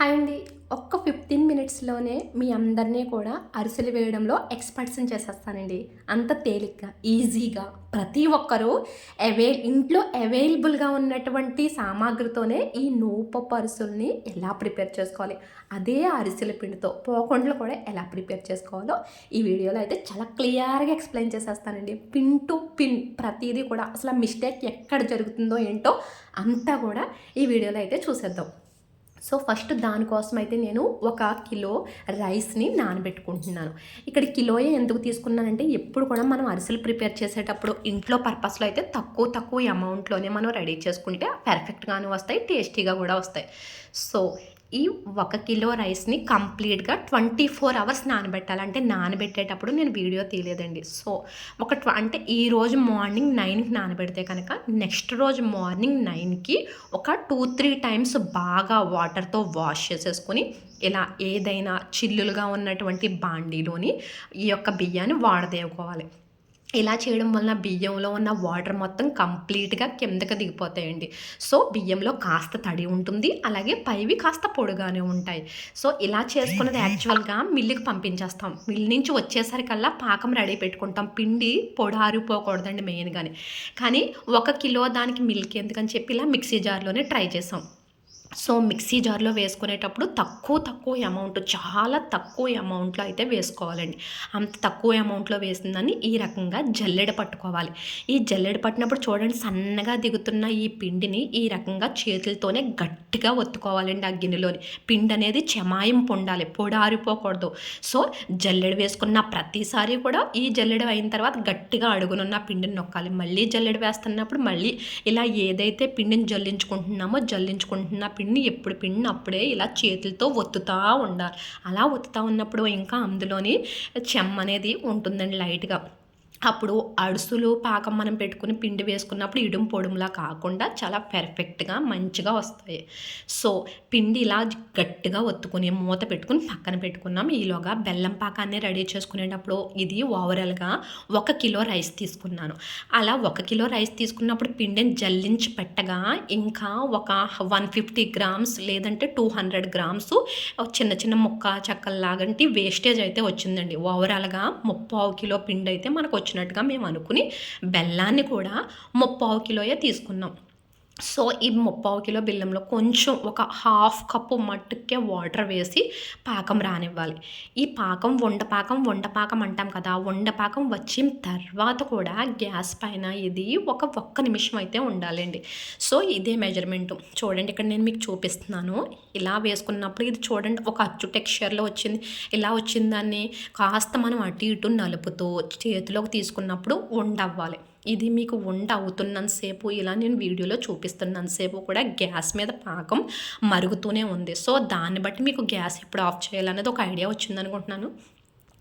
Hi అండి. ఒక్క fifteen మినిట్స్లోనే మీ అందరినీ కూడా అరిసెలు వేయడంలో ఎక్స్పర్ట్స్ని చేసేస్తానండి. అంత తేలిగ్గా ఈజీగా ప్రతి ఒక్కరూ అవే ఇంట్లో అవైలబుల్గా ఉన్నటువంటి సామాగ్రితోనే ఈ నూపప్పు అరిసెల్ని ఎలా ప్రిపేర్ చేసుకోవాలి అదే అరిసెల పిండితో పోకొండలు కూడా ఎలా ప్రిపేర్ చేసుకోవాలో ఈ వీడియోలో అయితే చాలా క్లియర్గా ఎక్స్ప్లెయిన్ చేసేస్తానండి. పిన్ టు పిన్ ప్రతిదీ కూడా అసలు మిస్టేక్ ఎక్కడ జరుగుతుందో ఏంటో అంతా కూడా ఈ వీడియోలో అయితే చూసేద్దాం. సో ఫస్ట్ దానికోసం అయితే నేను ఒక కిలో రైస్ని నానబెట్టుకుంటున్నాను. ఇక్కడ కిలోయే ఎందుకు తీసుకున్నానంటే ఎప్పుడు కూడా మనం అరిసెలు ప్రిపేర్ చేసేటప్పుడు ఇంట్లో పర్పస్లో అయితే తక్కువ తక్కువ అమౌంట్లోనే మనం రెడీ చేసుకుంటే పర్ఫెక్ట్గాను వస్తాయి టేస్టీగా కూడా వస్తాయి. సో ఈ ఒక కిలో రైస్ని కంప్లీట్గా ట్వంటీ ఫోర్ అవర్స్ నానబెట్టాలి. అంటే నానబెట్టేటప్పుడు నేను వీడియో తీయలేదండి. సో ఒక ట్వ అంటే ఈ రోజు మార్నింగ్ నైన్కి నానబెడితే కనుక నెక్స్ట్ రోజు మార్నింగ్ నైన్కి ఒక టూ త్రీ టైమ్స్ బాగా వాటర్తో వాష్ చేసేసుకొని ఇలా ఏదైనా చిల్లులుగా ఉన్నటువంటి బాండీలోని ఈ యొక్క బియ్యాన్ని వాడదేవుకోవాలి. ఇలా చేయడం వలన బియ్యంలో ఉన్న వాటర్ మొత్తం కంప్లీట్గా కిందకి దిగిపోతాయండి. సో బియ్యంలో కాస్త తడి ఉంటుంది అలాగే పైవి కాస్త పొడిగానే ఉంటాయి. సో ఇలా చేసుకున్నది యాక్చువల్గా మిల్లుకి పంపించేస్తాం. మిల్ నుంచి వచ్చేసరికల్లా పాకం రెడీ పెట్టుకుంటాం. పిండి పొడారిపోకూడదండి మెయిన్గానే. కానీ ఒక కిలో దానికి మిల్క్ ఎందుకని చెప్పి ఇలా మిక్సీ జార్లోనే ట్రై చేసాం. సో మిక్సీ జార్లో వేసుకునేటప్పుడు తక్కువ తక్కువ అమౌంట్ చాలా తక్కువ అమౌంట్లో అయితే వేసుకోవాలండి. అంత తక్కువ అమౌంట్లో వేసిందని ఈ రకంగా జల్లెడ పట్టుకోవాలి. ఈ జల్లెడ పట్టినప్పుడు చూడండి సన్నగా దిగుతున్న ఈ పిండిని ఈ రకంగా చేతులతోనే గట్టిగా ఒత్తుకోవాలండి ఆ గిన్నెలోని. పిండి అనేది చెమాయింపు ఉండాలి పొడారిపోకూడదు. సో జల్లెడ వేసుకున్న ప్రతిసారి కూడా ఈ జల్లెడ అయిన తర్వాత గట్టిగా అడుగునున్న పిండిని నొక్కాలి. మళ్ళీ జల్లెడ వేస్తున్నప్పుడు మళ్ళీ ఇలా ఏదైతే పిండిని జల్లించుకుంటున్నామో జల్లించుకుంటున్న పిండిని ఎప్పుడు పిండిని అప్పుడే ఇలా చేతులతో ఒత్తుతూ ఉండాలి. అలా ఒత్తుతూ ఉన్నప్పుడు ఇంకా అందులోని చెమ్మ అనేది ఉంటుందండి లైట్గా. అప్పుడు అడుసులు పాకం మనం పెట్టుకుని పిండి వేసుకున్నప్పుడు ఇడుం పొడుములా కాకుండా చాలా పెర్ఫెక్ట్గా మంచిగా వస్తాయి. సో పిండి ఇలా గట్టిగా ఒత్తుకుని మూత పెట్టుకుని పక్కన పెట్టుకున్నాం. ఈలోగా బెల్లం పాకాన్ని రెడీ చేసుకునేటప్పుడు ఇది ఓవరాల్గా ఒక కిలో రైస్ తీసుకున్నాను. అలా ఒక కిలో రైస్ తీసుకున్నప్పుడు పిండిని జల్లించి పెట్టగా ఇంకా ఒక వన్ ఫిఫ్టీ గ్రామ్స్ లేదంటే టూ హండ్రెడ్ గ్రామ్స్ చిన్న చిన్న ముక్క చెక్కల్లాగంటి వేస్టేజ్ అయితే వచ్చిందండి. ఓవరాల్గా ముప్పావు కిలో పిండి అయితే మనకు వచ్చినట్టుగా మేము అనుకుని బెల్లాన్ని కూడా ముప్పావు కిలోయే తీసుకున్నాం. సో ఈ ముప్పావు కిలో బెల్లంలో కొంచెం ఒక హాఫ్ కప్పు మట్టుకే వాటర్ వేసి పాకం రానివ్వాలి. ఈ పాకం వండపాకం వండపాకం అంటాం కదా వండపాకం వచ్చిన తర్వాత కూడా గ్యాస్ పైన ఇది ఒక ఒక్క నిమిషం అయితే ఉండాలండి. సో ఇదే మెజర్మెంట్ చూడండి ఇక్కడ నేను మీకు చూపిస్తున్నాను. ఇలా వేసుకున్నప్పుడు ఇది చూడండి ఒక అచ్చు టెక్స్చర్లో వచ్చింది. ఇలా వచ్చిన దాన్ని కాస్త మనం అటు ఇటు నలుపుతూ చేతిలోకి తీసుకున్నప్పుడు ఉండవ్వాలి ఇది మీకు వంట అవుతున్నంతసేపు ఇలా నేను వీడియోలో చూపిస్తున్నంతసేపు కూడా గ్యాస్ మీద పాకం మరుగుతూనే ఉంది. సో దాన్ని బట్టి మీకు గ్యాస్ ఎప్పుడు ఆఫ్ చేయాలనేది ఒక ఐడియా వచ్చింది అనుకుంటున్నాను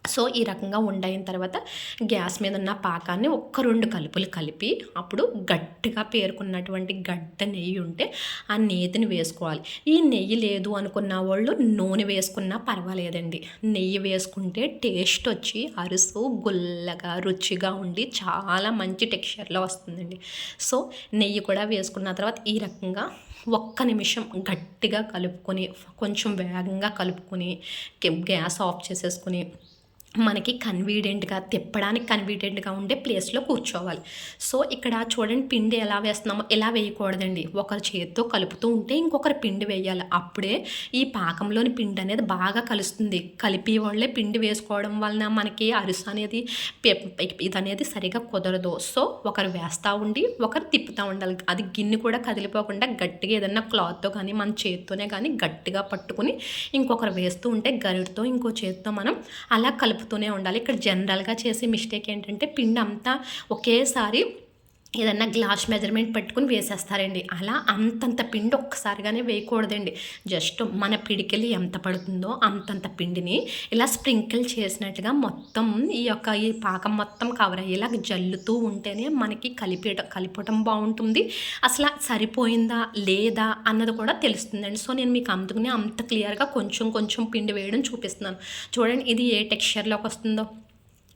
సో ఈ రకంగా ఉండయిన తర్వాత గ్యాస్ మీద ఉన్న పాకాన్ని ఒక్క రెండు కలుపులు కలిపి అప్పుడు గట్టిగా పేరుకున్నటువంటి గడ్డ నెయ్యి ఉంటే ఆ నేతిని వేసుకోవాలి. ఈ నెయ్యి లేదు అనుకున్న వాళ్ళు నూనె వేసుకున్నా పర్వాలేదండి. నెయ్యి వేసుకుంటే టేస్ట్ వచ్చి అరుసు గుల్లగా రుచిగా ఉండి చాలా మంచి టెక్స్చర్లో వస్తుందండి. సో నెయ్యి కూడా వేసుకున్న తర్వాత ఈ రకంగా ఒక్క నిమిషం గట్టిగా కలుపుకొని కొంచెం వేగంగా కలుపుకొని గ్యాస్ ఆఫ్ చేసేసుకుని మనకి కన్వీడియంట్గా తిప్పడానికి కన్వీడియంట్గా ఉండే ప్లేస్లో కూర్చోవాలి. సో ఇక్కడ చూడండి పిండి ఎలా వేస్తున్నామో ఎలా వేయకూడదండి. ఒకరి చేతితో కలుపుతూ ఉంటే ఇంకొకరు పిండి వేయాలి. అప్పుడే ఈ పాకంలోని పిండి అనేది బాగా కలుస్తుంది. కలిపి వాళ్ళే పిండి వేసుకోవడం వలన మనకి అరుసు అనేది ఇది అనేది సరిగా కుదరదు. సో ఒకరు వేస్తూ ఉండి ఒకరు తిప్పుతూ ఉండాలి. అది గిన్నె కూడా కదిలిపోకుండా గట్టిగా ఏదన్నా క్లాత్తో కానీ మన చేతితోనే కానీ గట్టిగా పట్టుకుని ఇంకొకరు వేస్తూ ఉంటే గరిటతో ఇంకో చేతితో మనం అలా కలుపు కలుపుతూనే ఉండాలి. ఇక్కడ జనరల్గా చేసే మిస్టేక్ ఏంటంటే పిండి అంతా ఒకేసారి ఏదన్నా గ్లాస్ మెజర్మెంట్ పెట్టుకుని వేసేస్తారండి. అలా అంతంత పిండి ఒక్కసారిగానే వేయకూడదండి. జస్ట్ మన పిడికెళ్ళి ఎంత పడుతుందో అంతంత పిండిని ఇలా స్ప్రింకిల్ చేసినట్టుగా మొత్తం ఈ యొక్క ఈ పాకం మొత్తం కవర్ అయ్యేలా జల్లుతూ ఉంటేనే మనకి కలిపేట కలిపటం బాగుంటుంది. అసలు సరిపోయిందా లేదా అన్నది కూడా తెలుస్తుందండి. సో నేను మీకు అందుకునే అంత క్లియర్గా కొంచెం కొంచెం పిండి వేయడం చూపిస్తున్నాను. చూడండి ఇది ఏ టెక్స్చర్లోకి వస్తుందో.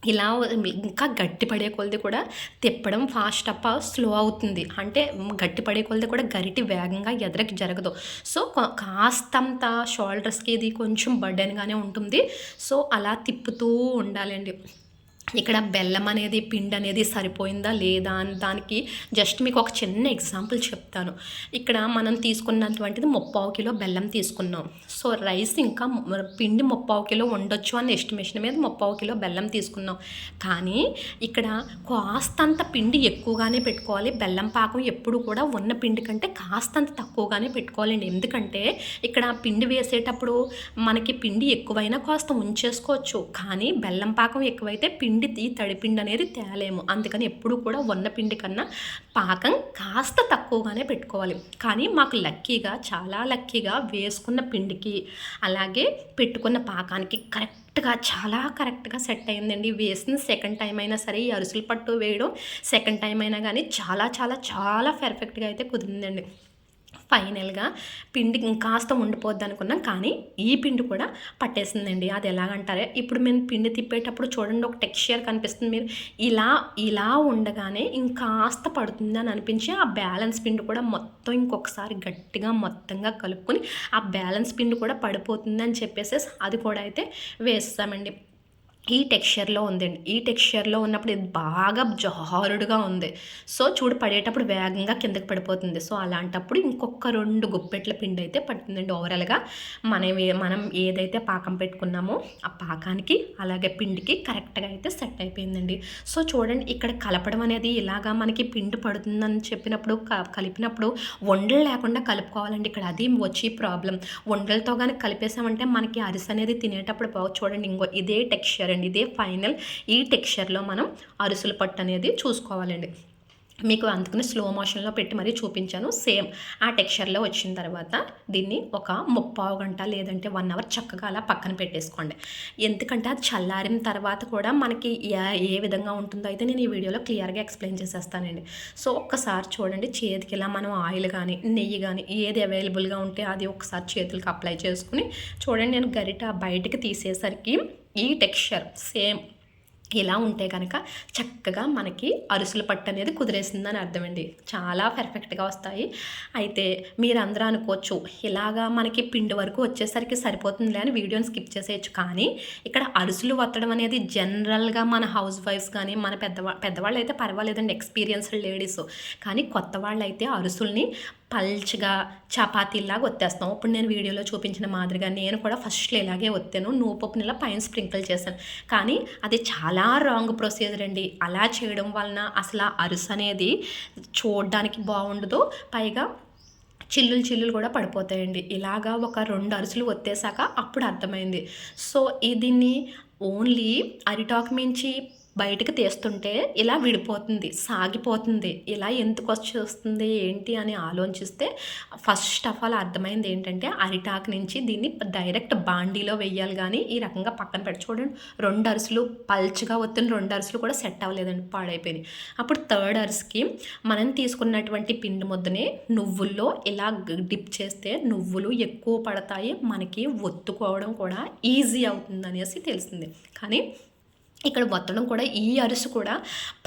ఇలా ఇంకా గట్టి పడే కొలది కూడా తిప్పడం ఫాస్ట్ అప్ప స్లో అవుతుంది. అంటే గట్టి పడే కొలది కూడా గరిటి వేగంగా ఎదరకి జరగదు. సో కా- కాస్తంత షోల్డర్స్కి ఇది కొంచెం బర్డెన్గానే ఉంటుంది. సో అలా తిప్పుతూ ఉండాలండి. ఇక్కడ బెల్లం అనేది పిండి అనేది సరిపోయిందా లేదా అని దానికి జస్ట్ మీకు ఒక చిన్న ఎగ్జాంపుల్ చెప్తాను. ఇక్కడ మనం తీసుకున్నటువంటిది ముప్పావు కిలో బెల్లం తీసుకున్నాం. సో రైస్ ఇంకా పిండి ముప్పావు కిలో ఉండొచ్చు అన్న ఎస్టిమేషన్ మీద ముప్పావు కిలో బెల్లం తీసుకున్నాం. కానీ ఇక్కడ కాస్తంత పిండి ఎక్కువగానే పెట్టుకోవాలి. బెల్లం పాకం ఎప్పుడు కూడా ఉన్న పిండి కంటే కాస్తంత తక్కువగానే పెట్టుకోవాలండి. ఎందుకంటే ఇక్కడ పిండి వేసేటప్పుడు మనకి పిండి ఎక్కువైనా కాస్త ఉంచేసుకోవచ్చు. కానీ బెల్లం పాకం ఎక్కువైతే పిండి ఈ తడిపిండి అనేది తేలేము. అందుకని ఎప్పుడు కూడా ఉన్న పిండి కన్నా పాకం కాస్త తక్కువగానే పెట్టుకోవాలి. కానీ మాకు లక్కీగా చాలా లక్కీగా వేసుకున్న పిండికి అలాగే పెట్టుకున్న పాకానికి కరెక్ట్గా చాలా కరెక్ట్గా సెట్ అయిందండి. వేసిన సెకండ్ టైం అయినా సరే ఈ అరుసులు పట్టు వేయడం సెకండ్ టైం అయినా కానీ చాలా చాలా చాలా పర్ఫెక్ట్గా అయితే కుదిరిందండి. ఫైనల్గా పిండి కాస్త ఉండిపోద్ది అనుకున్నాం కానీ ఈ పిండి కూడా పట్టేసిందండి. అది ఎలాగంటారే? ఇప్పుడు మేము పిండి తిప్పేటప్పుడు చూడండి ఒక టెక్స్చర్ కనిపిస్తుంది. మీరు ఇలా ఇలా ఉండగానే ఇంకాస్త పడుతుంది అని అనిపించి ఆ బ్యాలెన్స్ పిండి కూడా మొత్తం ఇంకొకసారి గట్టిగా మొత్తంగా కలుపుకొని ఆ బ్యాలెన్స్ పిండి కూడా పడిపోతుంది అని చెప్పేసి అది కూడా అయితే వేస్తామండి ఈ టెక్స్చర్లో ఉందండి. ఈ టెక్స్చర్లో ఉన్నప్పుడు ఇది బాగా జారుడుగా ఉంది. సో చూడు పడేటప్పుడు వేగంగా కిందకి పడిపోతుంది. సో అలాంటప్పుడు ఇంకొక రెండు గుప్పెట్ల పిండి అయితే పడుతుందండి ఓవరాల్గా. మనం మనం ఏదైతే పాకం పెట్టుకున్నామో ఆ పాకానికి అలాగే పిండికి కరెక్ట్గా అయితే సెట్ అయిపోయిందండి. సో చూడండి ఇక్కడ కలపడం అనేది ఇలాగా మనకి పిండి పడుతుందని చెప్పినప్పుడు క- కలిపినప్పుడు వండలు లేకుండా కలుపుకోవాలండి. ఇక్కడ అది వచ్చి ప్రాబ్లం వండలతో కానీ కలిపేసామంటే మనకి అరిసె అనేది తినేటప్పుడు చూడండి ఇంకో ఇదే టెక్స్చర్ అండి ఇదే ఫైనల్ ఈ టెక్స్చర్లో మనం అరుసుల పట్టు అనేది చూసుకోవాలండి. మీకు అందుకని స్లో మోషన్లో పెట్టి మరీ చూపించాను. సేమ్ ఆ టెక్స్చర్లో వచ్చిన తర్వాత దీన్ని ఒక ముప్పావు గంట లేదంటే వన్ అవర్ చక్కగా అలా పక్కన పెట్టేసుకోండి. ఎందుకంటే అది చల్లారిన తర్వాత కూడా మనకి ఏ- విధంగా ఉంటుందో అయితే నేను ఈ వీడియోలో క్లియర్గా ఎక్స్ప్లెయిన్ చేసేస్తానండి. సో ఒక్కసారి చూడండి చేతికి ఇలా మనం ఆయిల్ కానీ నెయ్యి కానీ ఏది అవైలబుల్గా ఉంటే అది ఒకసారి చేతులకు అప్లై చేసుకుని చూడండి నేను గరిట బయటికి తీసేసరికి ఈ టెక్స్చర్ సేమ్ ఇలా ఉంటే కనుక చక్కగా మనకి అరుసుల పట్టు అనేది కుదిరేసిందని అర్థమండి. చాలా పర్ఫెక్ట్గా వస్తాయి. అయితే మీరందరూ అనుకోవచ్చు ఇలాగా మనకి పిండి వరకు వచ్చేసరికి సరిపోతుందిలే అని వీడియోని స్కిప్ చేసేయచ్చు. కానీ ఇక్కడ అరుసులు వత్తడం అనేది జనరల్గా మన హౌస్ వైఫ్స్ కానీ మన పెద్దవా పెద్దవాళ్ళు అయితే పర్వాలేదండి ఎక్స్పీరియన్స్డ్ లేడీస్ కానీ కొత్త వాళ్ళు అయితే అరుసుల్ని పల్చగా చపాతీలాగా ఒత్తేస్తాం. ఇప్పుడు నేను వీడియోలో చూపించిన మాదిరిగా నేను కూడా ఫస్ట్లో ఇలాగే ఒత్తాను. నూపప్పు నెల పైన స్ప్రింకిల్ చేశాను కానీ అది చాలా రాంగ్ ప్రొసీజర్ అండి. అలా చేయడం వలన అసలు ఆ అరుసు అనేది చూడడానికి బాగుండదు. పైగా చిల్లులు చిల్లులు కూడా పడిపోతాయండి. ఇలాగా ఒక రెండు అరుసులు వచ్చేసాక అప్పుడు అర్థమైంది. సో ఈ దీన్ని ఓన్లీ అరిటాకు మించి బయటకు తీస్తుంటే ఇలా విడిపోతుంది సాగిపోతుంది. ఇలా ఎందుకు వచ్చి వస్తుంది ఏంటి అని ఆలోచిస్తే ఫస్ట్ ఆఫ్ ఆల్ అర్థమైంది ఏంటంటే అరిటాకు నుంచి దీన్ని డైరెక్ట్ బాండీలో వెయ్యాలి కానీ ఈ రకంగా పక్కన పెట్టి చూడండి. రెండు అరుసులు పల్చగా వస్తున్న రెండు అరుసులు కూడా సెట్ అవ్వలేదండి పాడైపోయినాయి. అప్పుడు థర్డ్ అరుసుకి మనం తీసుకున్నటువంటి పిండి ముద్దని నువ్వుల్లో ఇలా డిప్ చేస్తే నువ్వులు ఎక్కువ పడతాయి మనకి ఒత్తుకోవడం కూడా ఈజీ అవుతుంది అనేసి తెలిసింది. కానీ ఇక్కడ వత్తడం కూడా ఈ అరుసు కూడా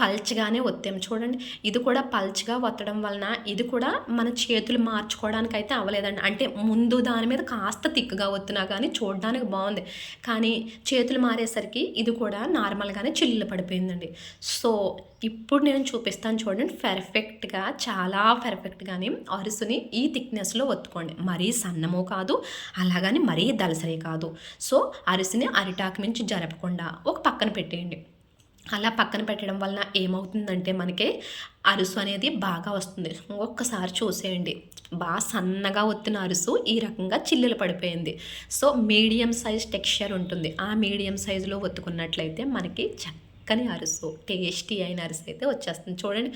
పల్చగానే వత్తాం చూడండి ఇది కూడా పల్చగా వత్తడం వలన ఇది కూడా మన చేతులు మార్చుకోవడానికి అయితే అవ్వలేదండి. అంటే ముందు దాని మీద కాస్త తిక్కుగా ఒత్తినా కానీ చూడడానికి బాగుంది. కానీ చేతులు మారేసరికి ఇది కూడా నార్మల్గానే చిల్లు పడిపోయిందండి. సో ఇప్పుడు నేను చూపిస్తాను చూడండి పెర్ఫెక్ట్గా చాలా పర్ఫెక్ట్గానే అరుసుని ఈ థిక్నెస్లో ఒత్తుకోండి. మరీ సన్నము కాదు అలాగని మరీ దలసరి కాదు. సో అరిసిని అరిటాకు మించి జరపకుండా ఒక పక్కన పెట్టి పెట్టేయండి. అలా పక్కన పెట్టడం వలన ఏమవుతుందంటే మనకి అరుసు అనేది బాగా వస్తుంది. ఒక్కసారి చూసేయండి. బాగా సన్నగా ఒత్తిన అరుసు ఈ రకంగా చిల్లులు పడిపోయింది. సో మీడియం సైజ్ టెక్స్చర్ ఉంటుంది. ఆ మీడియం సైజులో ఒత్తుకున్నట్లయితే మనకి చక్కని అరుసు. టేస్టీ అయిన అరుసు అయితే వచ్చేస్తుంది. చూడండి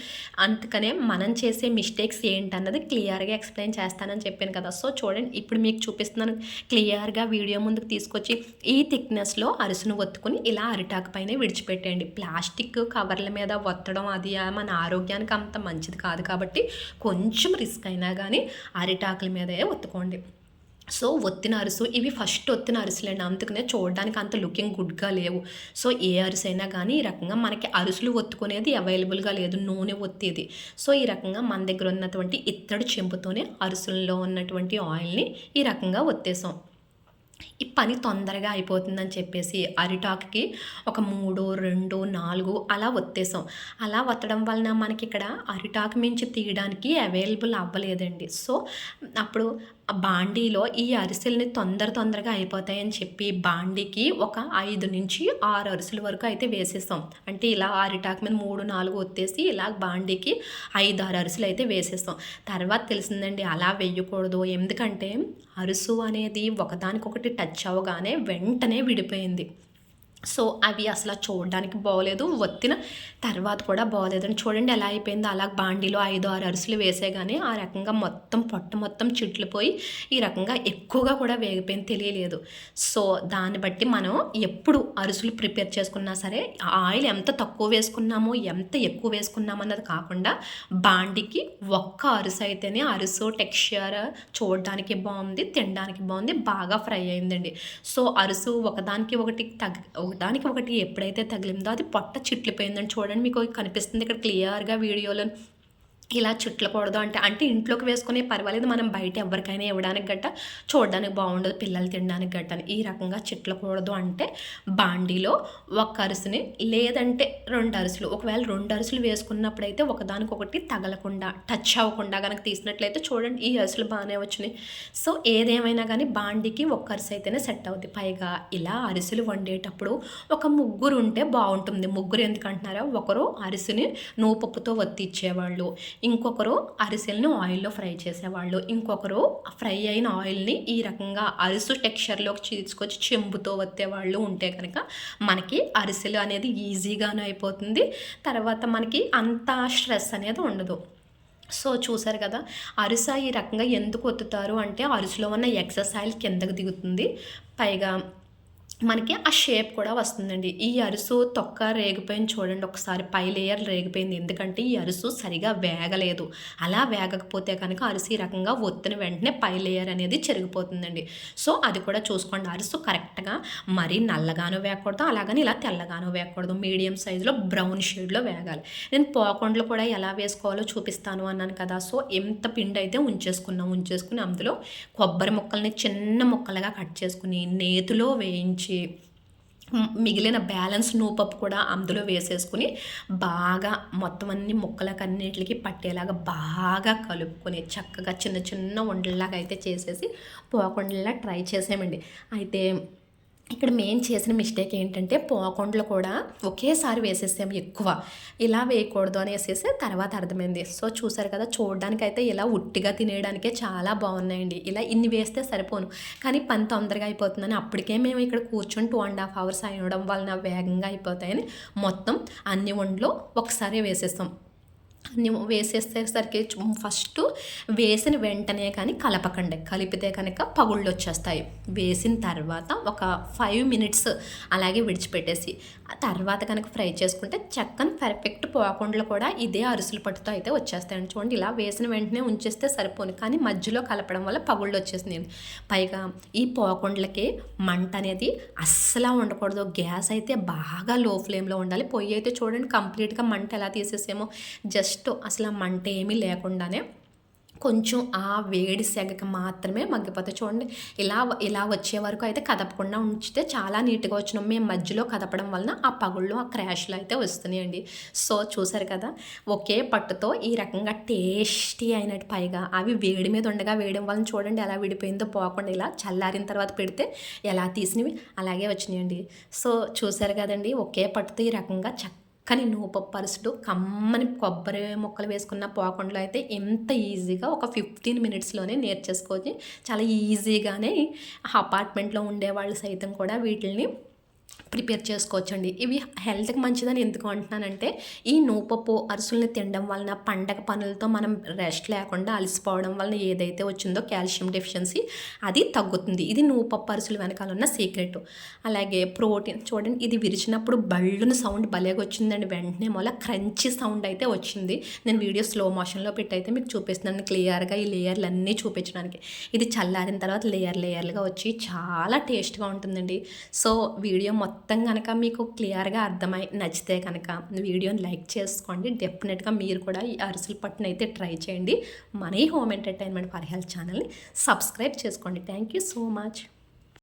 అందుకనే మనం చేసే మిస్టేక్స్ ఏంటన్నది క్లియర్గా ఎక్స్ప్లెయిన్ చేస్తానని చెప్పాను కదా. సో చూడండి ఇప్పుడు మీకు చూపిస్తున్నాను. క్లియర్గా వీడియో ముందుకు తీసుకొచ్చి ఈ థిక్నెస్లో అరుసును ఒత్తుకుని ఇలా అరిటాకు పైన విడిచిపెట్టేయండి. ప్లాస్టిక్ కవర్ల మీద ఒత్తడం అది మన ఆరోగ్యానికి అంత మంచిది కాదు కాబట్టి కొంచెం రిస్క్ అయినా కానీ అరిటాకుల మీదే ఒత్తుకోండి. సో ఒత్తిన అరుసు ఇవి ఫస్ట్ ఒత్తిన అరుసులండి. అందుకనే చూడడానికి అంత లుకింగ్ గుడ్గా లేవు. సో ఏ అరుసు అయినా కానీ ఈ రకంగా మనకి అరుసులు ఒత్తుకునేది అవైలబుల్గా లేదు నూనె ఒత్తేది. సో ఈ రకంగా మన దగ్గర ఉన్నటువంటి ఇత్తడి చెంపుతోనే అరుసుల్లో ఉన్నటువంటి ఆయిల్ని ఈ రకంగా ఒత్తేసాం. ఈ పని తొందరగా అయిపోతుందని చెప్పేసి అరిటాక్కి ఒక మూడు రెండు నాలుగు అలా ఒత్తేసాం. అలా ఒత్తడం వలన మనకి ఇక్కడ అరిటాకు మించి తీయడానికి అవైలబుల్ అవ్వలేదండి. సో అప్పుడు బాండీలో ఈ అరిసెల్ని తొందర తొందరగా అయిపోతాయని చెప్పి బాండీకి ఒక ఐదు నుంచి ఆరు అరిసెల వరకు అయితే వేసేస్తాం. అంటే ఇలా అరిటాకు మీద మూడు నాలుగు ఒత్తేసి ఇలా బాండీకి ఐదు ఆరు అరిసెలు అయితే వేసేస్తాం. తర్వాత తెలిసిందండి అలా వేయకూడదు. ఎందుకంటే అరుసు అనేది ఒకదానికొకటి టచ్ అవ్వగానే వెంటనే విడిపోయింది. సో అవి అసలు చూడడానికి బాగోలేదు. వత్తిన తర్వాత కూడా బాగోలేదని చూడండి ఎలా అయిపోయిందో. అలా బాండీలో ఐదు ఆరు అరుసులు వేసేగానే ఆ రకంగా మొత్తం పొట్ట మొత్తం చిట్లిపోయి ఈ రకంగా ఎక్కువగా కూడా వేగిపోయింది తెలియలేదు. సో దాన్ని బట్టి మనం ఎప్పుడు అరుసులు ప్రిపేర్ చేసుకున్నా సరే ఆయిల్ ఎంత తక్కువ వేసుకున్నామో ఎంత ఎక్కువ వేసుకున్నామో అన్నది కాకుండా బాండికి ఒక్క అరుసు అయితేనే అరుసు టెక్స్చర్ చూడడానికి బాగుంది తినడానికి బాగుంది బాగా ఫ్రై అయిందండి. సో అరుసు ఒకదానికి ఒకటి తగ్గ ఒకదానికి ఒకటి ఎప్పుడైతే తగిలిందో అది పొట్ట చిట్లిపోయిందని చూడండి. మీకు కనిపిస్తుంది ఇక్కడ క్లియర్గా వీడియోలో ఇలా చుట్టకూడదు అంటే అంటే ఇంట్లోకి వేసుకునే పర్వాలేదు. మనం బయట ఎవరికైనా ఇవ్వడానికి గట్ట చూడడానికి బాగుండదు. పిల్లలు తినడానికి గట్ట ఈ రకంగా చుట్టకూడదు అంటే బాండీలో ఒక అరుసుని లేదంటే రెండు అరుసులు. ఒకవేళ రెండు అరుసులు వేసుకున్నప్పుడైతే ఒకదానికొకటి తగలకుండా టచ్ అవ్వకుండా కనుక తీసినట్లయితే చూడండి ఈ అరుసులు బాగానే వచ్చినాయి. సో ఏదేమైనా కానీ బాండీకి ఒక్క అరుసు అయితేనే సెట్ అవుద్ది. పైగా ఇలా అరిసెలు వండేటప్పుడు ఒక ముగ్గురు ఉంటే బాగుంటుంది. ముగ్గురు ఎందుకంటున్నారా? ఒకరు అరుసుని నూపప్పుతో వత్తి ఇచ్చేవాళ్ళు ఇంకొకరు అరిసెల్ని ఆయిల్లో ఫ్రై చేసేవాళ్ళు. ఇంకొకరు ఫ్రై అయిన ఆయిల్ని ఈ రకంగా అరిసు టెక్స్చర్లోకి తీసుకొచ్చి చెంబుతో వత్తేవాళ్ళు ఉంటే కనుక మనకి అరిసెలు అనేది ఈజీగానే అయిపోతుంది. తర్వాత మనకి అంత స్ట్రెస్ అనేది ఉండదు. సో చూసారు కదా అరిస ఈ రకంగా ఎందుకు ఒత్తుతారు అంటే అరిసెలో ఉన్న ఎక్సర్సైజ్ కిందకు దిగుతుంది. పైగా మనకి ఆ షేప్ కూడా వస్తుందండి. ఈ అరుసు తొక్క రేగిపోయింది చూడండి ఒకసారి పై లేయర్ రేగిపోయింది. ఎందుకంటే ఈ అరుసు సరిగా వేగలేదు. అలా వేగకపోతే కనుక అరుసు ఈ రకంగా ఒత్తిన వెంటనే పై లేయర్ అనేది చెరిగిపోతుందండి. సో అది కూడా చూసుకోండి. అరుసు కరెక్ట్గా మరీ నల్లగాను వేయకూడదు అలాగని ఇలా తెల్లగాను వేయకూడదు. మీడియం సైజులో బ్రౌన్ షేడ్లో వేగాలి. నేను పోకొండలు కూడా ఎలా వేసుకోవాలో చూపిస్తాను అన్నాను కదా. సో ఎంత పిండి అయితే ఉంచేసుకున్నాం ఉంచేసుకుని అందులో కొబ్బరి ముక్కల్ని చిన్న ముక్కలుగా కట్ చేసుకుని నేతిలో వేయించి మిగిలిన బ్యాలెన్స్ నూపప్పు కూడా అందులో వేసేసుకుని బాగా మొత్తం అన్ని ముక్కలకు అన్నిటికి పట్టేలాగా బాగా కలుపుకొని చక్కగా చిన్న చిన్న ఉండల్లాగా అయితే చేసేసి పోకుండలా ట్రై చేసామండి అయితే ఇక్కడ మెయిన్ చేసిన మిస్టేక్ ఏంటంటే పోకొండలు కూడా ఒకేసారి వేసేసాము ఎక్కువ. ఇలా వేయకూడదు అనేసి తర్వాత అర్థమైంది. సో చూసారు కదా చూడడానికైతే ఇలా ఉట్టిగా తినేయడానికే చాలా బాగున్నాయండి. ఇలా ఇన్ని వేస్తే సరిపోను. కానీ పని తొందరగా అయిపోతుందని అప్పటికే మేము ఇక్కడ కూర్చొని టూ అండ్ హాఫ్ అవర్స్ అయ్యడం వలన వేగంగా అయిపోతాయని మొత్తం అన్ని వండ్లు ఒకసారి వేసేస్తాం. అన్ని వేసేసేసరికి ఫస్ట్ వేసిన వెంటనే కానీ కలపకండి. కలిపితే కనుక పగుళ్ళు వచ్చేస్తాయి. వేసిన తర్వాత ఒక ఫైవ్ మినిట్స్ అలాగే విడిచిపెట్టేసి ఆ తర్వాత కనుక ఫ్రై చేసుకుంటే చక్కని పర్ఫెక్ట్ పోకుండా కూడా ఇదే అరుసులు పట్టుతో అయితే వచ్చేస్తాయండి. చూడండి ఇలా వేసిన వెంటనే ఉంచేస్తే సరిపోను. కానీ మధ్యలో కలపడం వల్ల పగుళ్ళు వచ్చేసింది పైగా ఈ పోకుండలకి మంట అనేది అస్సలు ఉండకూడదు. గ్యాస్ అయితే బాగా లో ఫ్లేమ్లో ఉండాలి. పొయ్యి అయితే చూడండి కంప్లీట్గా మంట ఎలా తీసేసేమో. జస్ట్ జస్ట్ అసలు మంట ఏమీ లేకుండానే కొంచెం ఆ వేడి సెగకి మాత్రమే మగ్గిపోతాయి. చూడండి ఇలా ఇలా వచ్చే వరకు అయితే కదపకుండా ఉంచితే చాలా నీట్గా వచ్చినాం మేము మధ్యలో కదపడం వలన ఆ పగుళ్ళు ఆ క్రాష్లు అయితే వస్తున్నాయండి. సో చూసారు కదా ఒకే పట్టుతో ఈ రకంగా టేస్టీ అయినట్టు పైగా అవి వేడి మీద ఉండగా వేయడం వలన చూడండి ఎలా విడిపోయిందో పోకుండా ఇలా చల్లారిన తర్వాత పెడితే ఎలా తీసినవి అలాగే వచ్చినాయండి. సో చూసారు కదండి ఒకే పట్టుతో ఈ రకంగా చక్క కానీ నువ్వు అరుసుడు కమ్మని కొబ్బరి ముక్కలు వేసుకున్న పోకుండా అయితే ఎంత ఈజీగా ఒక ఫిఫ్టీన్ మినిట్స్లోనే నేర్చేసుకోవచ్చు. చాలా ఈజీగానే అపార్ట్మెంట్లో ఉండే వాళ్ళు సైతం కూడా వీటిని ప్రిపేర్ చేసుకోవచ్చండి. ఇవి హెల్త్కి మంచిదని ఎందుకు అంటున్నానంటే ఈ నూపప్పు అరుసుల్ని తినడం వలన పండగ పనులతో మనం రెస్ట్ లేకుండా అలసిపోవడం వలన ఏదైతే వచ్చిందో కాల్షియం డెఫిషియన్సీ అది తగ్గుతుంది. ఇది నూపప్పు అరుసులు వెనకాల ఉన్న సీక్రెట్. అలాగే ప్రోటీన్ చూడండి ఇది విరిచినప్పుడు బళ్ళున సౌండ్ భలేగా వచ్చిందండి. వెంటనే మొల క్రంచి సౌండ్ అయితే వచ్చింది. నేను వీడియో స్లో మోషన్లో పెట్టి అయితే మీకు చూపిస్తున్నాను క్లియర్గా ఈ లేయర్లు అన్నీ చూపించడానికి. ఇది చల్లారిన తర్వాత లేయర్ లేయర్లుగా వచ్చి చాలా టేస్ట్గా ఉంటుందండి. సో వీడియో మొత్తం మొత్తం కనుక మీకు క్లియర్గా అర్థమై నచ్చితే కనుక వీడియోని లైక్ చేసుకోండి. డెఫినెట్గా మీరు కూడా ఈ అరిసెల పట్టును అయితే ట్రై చేయండి. Money home entertainment for health ఛానల్ని సబ్స్క్రైబ్ చేసుకోండి. Thank you so much.